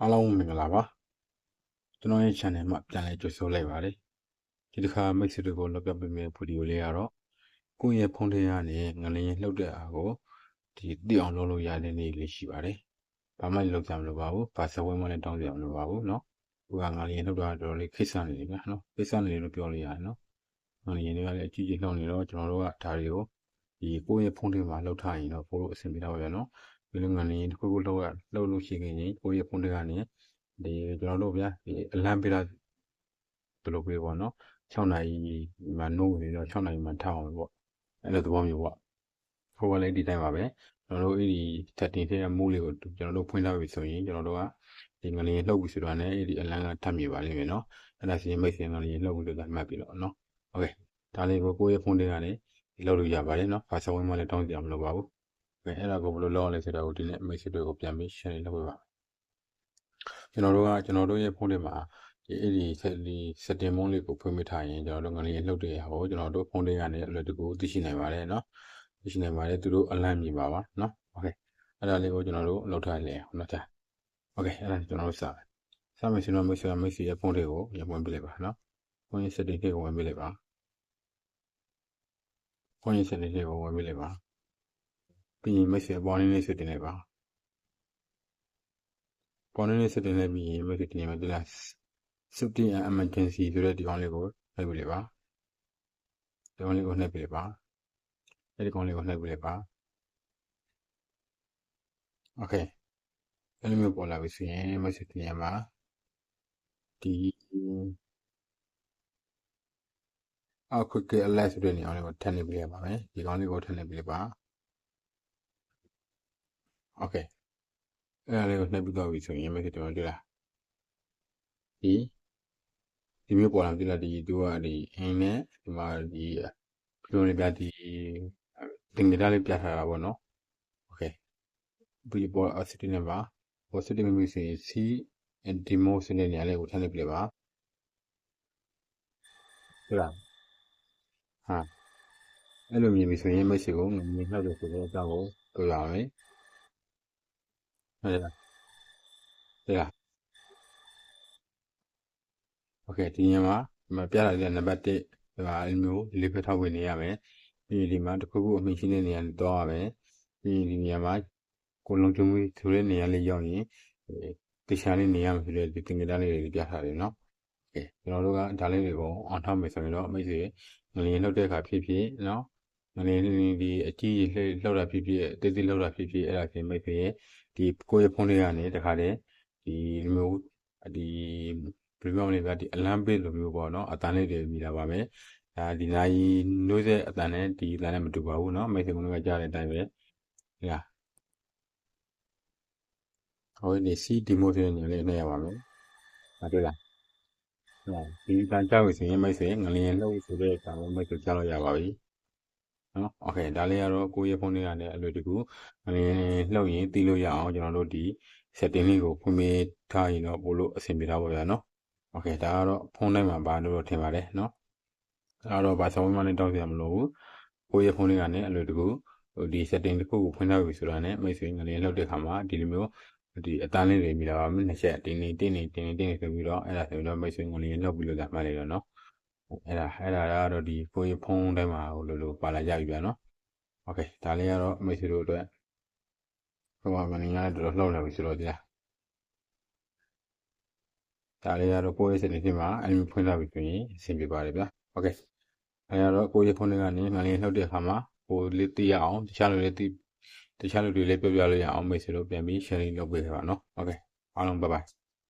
အားလုံးမင်္ဂလာပါကျွန်တော်ရဲ့ channel မှာပြန်လည်ကြိုဆိုလိုက်ပါတယ်ဒီတစ်ခါမိတ်ဆွေတွေကိုလောက်ပြပေးမယ့်ဗီဒီယိုလေးကတော့ကိုယ့်ရဲ့ဖုန်းထဲကနေငလျင်လှုပ်တဲ့အားကိုဒီသိအောင်လုပ်လို့ရတဲ့နေ့လေးရှိပါတယ်ဘာမှလုပ်ကြမလို့ပါဘူးဘာစဝဲမှလည်းတောင်းကြမလို့ပါဘူးเนาะကိုကငလျင်လှုပ်တာတော်တော်လေးခိစ္စနေတယ်ဗျာเนาะခိစ္စနေတယ်လို့ပြောလို့ရတယ်เนาะငလျင်တွေကလည်းအကြီးကြီးလှုပ်နေတော့ကျွန်တော်တို့ကဒါတွေကိုဒီကိုယ့်ရဲ့ဖုန်းထဲမှာလှုပ်ထားရင်တော့ပို့လို့အဆင်ပြေတော့ဗျာเนาะ ဒီလိုငလျင်တစ်ခုခုလှုပ်ရလှုပ်လို့ရှိခင်ရင်ကိုယ့်ရဲ့ဖုန်းထဲကနေဒီကျွန်တော်တို့ဗျာဒီအလံပေးတာဘယ်လိုပေးပေါ့နော်6နာရီမှာနိုးနေတော့6နာရီမှာထားအောင်ပေါ့အဲ့လိုသဘောမျိုးပေါ့ဟိုကလည်းဒီတိုင်းပါပဲကျွန်တော်တို့အဲ့ဒီ setting ထဲကမူးလေးကိုကျွန်တော်တို့ဖွင့်ထားပြီဆိုရင်ကျွန်တော်တို့ကဒီငလျင်လှုပ်ပြီဆိုတော့ねအဲ့ဒီအလံကထပ်မြည်ပါလိမ့်မယ်နော်အဲ့ဒါစီရင်မိတ်ဆွေငလျင်လှုပ်ပြီလို့သာမှတ်ပြီတော့နော်โอเคဒါလေးကိုကိုယ့်ရဲ့ဖုန်းထဲကနေဒီလှုပ်လို့ရပါတယ်နော်ဘာစဝင်းမှလည်းတောင်းကြမလို့ပါဘူး โอเคအဲ့ဒါကိုဘယ်လိုလုပ်အောင်လဲဆိုတော့ဒီနေ့မိတ်ဆွေတွေကိုပြန်ပြီး share လုပ်ပေးပါကျွန်တော်တို့ကကျွန်တော်တို့ရဲ့ဖုန်းထဲမှာဒီအဲ့ဒီဒီ setting mode လေးကိုဖွင့်ပြထားရင်ကျွန်တော်တို့ငလျင်လှုပ်တဲ့ဟာကိုကျွန်တော်တို့ဖုန်းထဲကနေအလွယ်တကူသိရှိနိုင်ပါတယ်နော်သိရှိနိုင်ပါတယ်သူတို့အလန့်မြည်ပါပါနော်โอเคအဲ့ဒါလေးကိုကျွန်တော်တို့လောက်ထားလဲအောင်နော်ကြာโอเคအဲ့ဒါကျွန်တော်တို့စမယ်စမယ်ဆိုတော့မိတ်ဆွေမိတ်ဆွေရဲ့ဖုန်းတွေကိုရဝင်ပြလိုက်ပါနော်ဖုန်းရဲ့ setting တွေကိုဝင်ပြလိုက်ပါဖုန်းရဲ့ setting တွေကိုဝင်ပြလိုက်ပါ ပြီးရင်မိတ်ဆွေအပေါ်နေလေးဆွတင်လိုက်ပါပေါ်နေလေးဆွတင်လိုက်ပြီးရင်မိတ်ဆွေတင်ရမယ်ဒီလား safety and emergency ဆိုတဲ့ဒီကောင်လေးကိုနှိပ်ပြလိုက်ပါဒီကောင်လေးကိုနှိပ်ပြလိုက်ပါအဲဒီကောင်လေးကိုနှိပ်ပြလိုက်ပါ okay အဲ့လိုမျိုးပေါ်လာပြီဆိုရင်မိတ်ဆွေတင်ရမှာဒီအောက်ခွက်ကလက်ဆိုတဲ့နေရာလေးကိုထပ်နေပြလိုက်ပါမယ်ဒီကောင်လေးကိုထပ်နေပြလိုက်ပါ โอเคအဲ့ဒါလေးကိုနှိပ်ပြီးတော့ပြီဆိုရင်မိတ်ဆွေတင်တွေ့လားဒီဒီမျိုးပေါ်လာပြီလားဒီသူကဒီအင်းနဲ့ဒီမှာဒီဘယ်လိုလဲပြဒီတင်ကြလေးပြထားတာပေါ့နော်โอเคဒီပေါ်အစစ်တင်ပါပေါ်စစ်တင်မိဆိုရင် C demo စနေနေရာလေးကိုထည့်လိုက်ပြပါဟုတ်လားဟာအဲ့လိုမြင်ပြီဆိုရင်မိတ်ဆွေကိုမြင်နှောက်တယ်ဆိုတော့အကြောင်းကိုပြောရအောင် ဟုတ်လားဟုတ်လားโอเคဒီညမှာဒီမှာပြလာတဲ့နံပါတ်1ဒီမှာအမျိုးလေးဖက်ထောက်ဝင်နေရမယ်ပြီးဒီမှာတစ်ခုခုအမိရှိတဲ့နေရာနဲ့တော့ရမယ်ပြီးဒီနေရာမှာကိုလုံးချုံမှုဆိုတဲ့နေရာလေးရောက်ရင်တခြားလေးနေရမယ်ဆိုတဲ့ဒီတင်ကြတာလေးတွေပြထားတယ်เนาะโอเคကျွန်တော်တို့ကဒါလေးတွေကိုအောင်ထောက်မယ်ဆိုရင်တော့အမိစေငလျင်လောက်တဲ့အခါဖြစ်ဖြစ်เนาะ ငလျင်ဒီအကြီးကြီးလှုပ်တာဖြစ်ဖြစ်တေးသေးလှုပ်တာဖြစ်ဖြစ်အဲ့ဒါဆိုမိတ်ဆွေရဲ့ဒီကိုယ့်ရဲ့ဖုန်းလေးကနေတခါတည်းဒီမျိုးဒီဘယ်လိုပြောမလဲဗျာဒီအလံပေးလိုမျိုးပေါ့နော်အတန်လေးတွေမြည်တာပါပဲဒါဒီနိုင်နှိုးတဲ့အတန်နဲ့ဒီအတန်နဲ့မတူပါဘူးနော်မိတ်ဆွေကကြားတဲ့အတိုင်းပဲဟဲ့ဟိုဒီစီဒီမိုဆိုတဲ့ညလေးနှိပ်ရပါမယ်မတွေ့လားဒီတန်ကြောက်ဆိုရင်မိတ်ဆွေငလျင်လှုပ်ဆိုတဲ့အခါမှာမိတ်ဆွေကြားလို့ရပါပြီ နော်โอเคဒါလေးကတော့ကိုယ့်ရဲ့ဖုန်းလေးကလည်းအလွယ်တကူငလျင်လှုပ်ရင်သိလို့ရအောင်ကျွန်တော်တို့ဒီ setting လေးကိုဖွင့်ပေးထားရင်တော့ပို့လို့အဆင်ပြေတာပါဗျာနော်โอเคဒါကတော့ဖုန်းတိုင်းမှာပါလို့ထင်ပါတယ်เนาะဒါတော့ဘာဆောင်မှလည်းတောင်းပြမလို့ဘူးကိုယ့်ရဲ့ဖုန်းလေးကနေအလွယ်တကူဟိုဒီ setting တစ်ခုကိုဖွင့်ထားပြီဆိုတာနဲ့မိတ်ဆွေငလေးလောက်တဲ့ခါမှာဒီလိုမျိုးဒီအတန်းလေးတွေမိလာပါမယ်နှစ်ချက်တင်းနေတင်းနေတင်းနေတင်းနေဆိုပြီးတော့အဲ့ဒါဆိုတော့မိတ်ဆွေငလေးလောက်ပြီးလို့သာမှတ်လိုက်တော့เนาะ အဲ့ဒါအဲ့ဒါကတော့ဒီကိုယ့်ရဲ့ဖုန်းတိုင်းမှာဟိုလိုလိုပါလာကြပြီဗျာเนาะโอเคဒါလေးကတော့မိတ်ဆွေတို့အတွက်ဟိုမှာငလေးရတယ်တော်တော်လှုပ်လာပြီဆိုတော့ဒီလားဒါလေးကတော့ကိုယ့်ရဲ့စနစ်မှာအမျိုးဖွင့်လာပြီဆိုရင်အဆင်ပြေပါတယ်ဗျာโอเคအဲကတော့ကိုယ့်ရဲ့ဖုန်းထဲကနေငလျင်လှုပ်တဲ့အခါမှာကိုလေးသိရအောင်တခြားလူတွေသိတခြားလူတွေလည်းပြောပြလို့ရအောင်မိတ်ဆွေတို့ပြန်ပြီး sharing လုပ်ပေးပါနော်โอเคအားလုံး bye bye